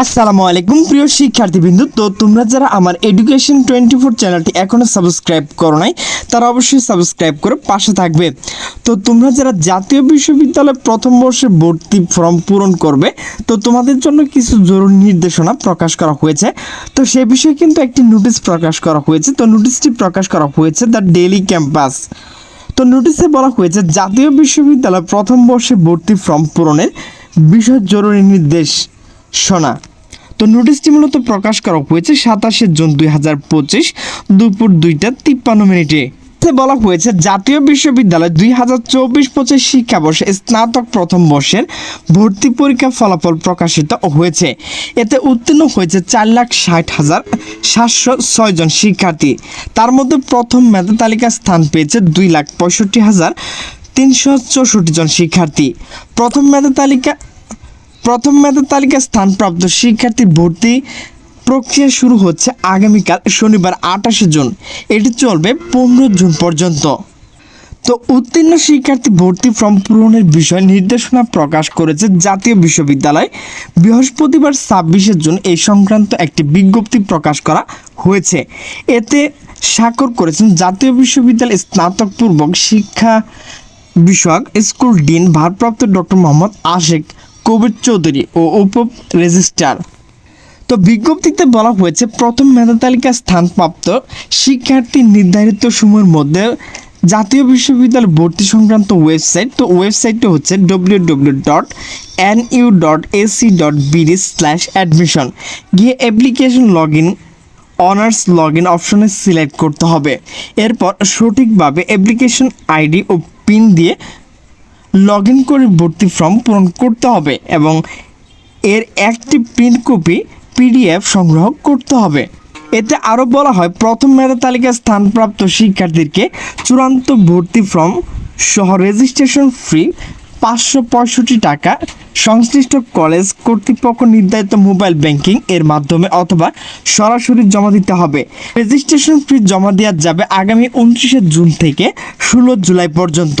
আসসালামু আলাইকুম, প্রিয় শিক্ষার্থীবৃন্দু। তো তোমরা যারা আমার এডুকেশন টোয়েন্টি ফোর চ্যানেলটি এখনও সাবস্ক্রাইব করো নাই, তারা অবশ্যই সাবস্ক্রাইব করে পাশে থাকবে। তো তোমরা যারা জাতীয় বিশ্ববিদ্যালয়ে প্রথম বর্ষে ভর্তি ফর্ম পূরণ করবে, তো তোমাদের জন্য কিছু জরুরি নির্দেশনা প্রকাশ করা হয়েছে। তো সে বিষয়ে কিন্তু একটি নোটিশ প্রকাশ করা হয়েছে। তো নোটিশটি প্রকাশ করা হয়েছে দ্য ডেলি ক্যাম্পাস তো নোটিশে বলা হয়েছে, জাতীয় বিশ্ববিদ্যালয় প্রথম বর্ষে ভর্তি ফর্ম পূরণের বিষয় জরুরি নির্দেশ। শোনা তো নোটিশটি মূলত প্রকাশ করা হয়েছে সাতাশে জুন দুই হাজার পঁচিশ দুপুর দুইটা তিপ্পান্ন মিনিটে। বলা হয়েছে, জাতীয় বিশ্ববিদ্যালয় দুই হাজার চব্বিশ পঁচিশ শিক্ষাবর্ষে স্নাতক প্রথম বর্ষের ভর্তি পরীক্ষা ফলাফল প্রকাশিত হয়েছে। এতে উত্তীর্ণ হয়েছে চার লাখ ষাট হাজার সাতশো ছয় জন শিক্ষার্থী। তার মধ্যে প্রথম মেধা তালিকায় স্থান পেয়েছে দুই লাখ পঁয়ষট্টি হাজার তিনশো চৌষট্টি জন শিক্ষার্থী। প্রথম মেধা তালিকা প্রথম মেধার তালিকায় স্থানপ্রাপ্ত শিক্ষার্থী ভর্তি প্রক্রিয়া শুরু হচ্ছে আগামীকাল শনিবার আঠাশে জুন। এটি চলবে পনেরো জুন পর্যন্ত। তো উত্তীর্ণ শিক্ষার্থী ভর্তি ফর্ম পূরণের বিষয়ে নির্দেশনা প্রকাশ করেছে জাতীয় বিশ্ববিদ্যালয়। বৃহস্পতিবার ছাব্বিশে জুন এই সংক্রান্ত একটি বিজ্ঞপ্তি প্রকাশ করা হয়েছে। এতে স্বাক্ষর করেছেন জাতীয় বিশ্ববিদ্যালয় স্নাতক পূর্বক শিক্ষা বিষয়ক স্কুল ডিন ভারপ্রাপ্ত ডক্টর মোহাম্মদ আশেক। কবির চৌধুরী ও উপ রেজিস্ট্রার। তো বিজ্ঞপ্তিতে বলা হয়েছে, প্রথম মেধা তালিকায় স্থানপ্রাপ্ত শিক্ষার্থী নির্ধারিত সময়ের মধ্যে জাতীয় বিশ্ববিদ্যালয় ভর্তি সংক্রান্ত ওয়েবসাইট, তো ওয়েবসাইটটি হচ্ছে W W dot N U dot AC dot BD slash admission গিয়ে application log in honours log in অপশনে সিলেক্ট করতে হবে। এরপর সঠিকভাবে অ্যাপ্লিকেশন আইডি ও পিন দিয়ে লগ ইন করে ভর্তি ফর্ম পূরণ করতে হবে এবং এর একটি প্রিন্ট কপি পিডিএফ সংগ্রহ করতে হবে। এতে আরও বলা হয়, প্রথম মেধা তালিকায় স্থানপ্রাপ্ত শিক্ষার্থীকে চূড়ান্ত ভর্তি ফর্ম সহ রেজিস্ট্রেশন ফি পাঁচশো পঁয়ষট্টি টাকা, সংশ্লিষ্ট কলেজ কর্তৃপক্ষ নির্ধারিত মোবাইল ব্যাংকিং এর মাধ্যমে অথবা সরাসরি জমা দিতে হবে। রেজিস্ট্রেশন ফি জমা দেওয়া যাবে আগামী উনত্রিশে জুন থেকে ষোলো জুলাই পর্যন্ত।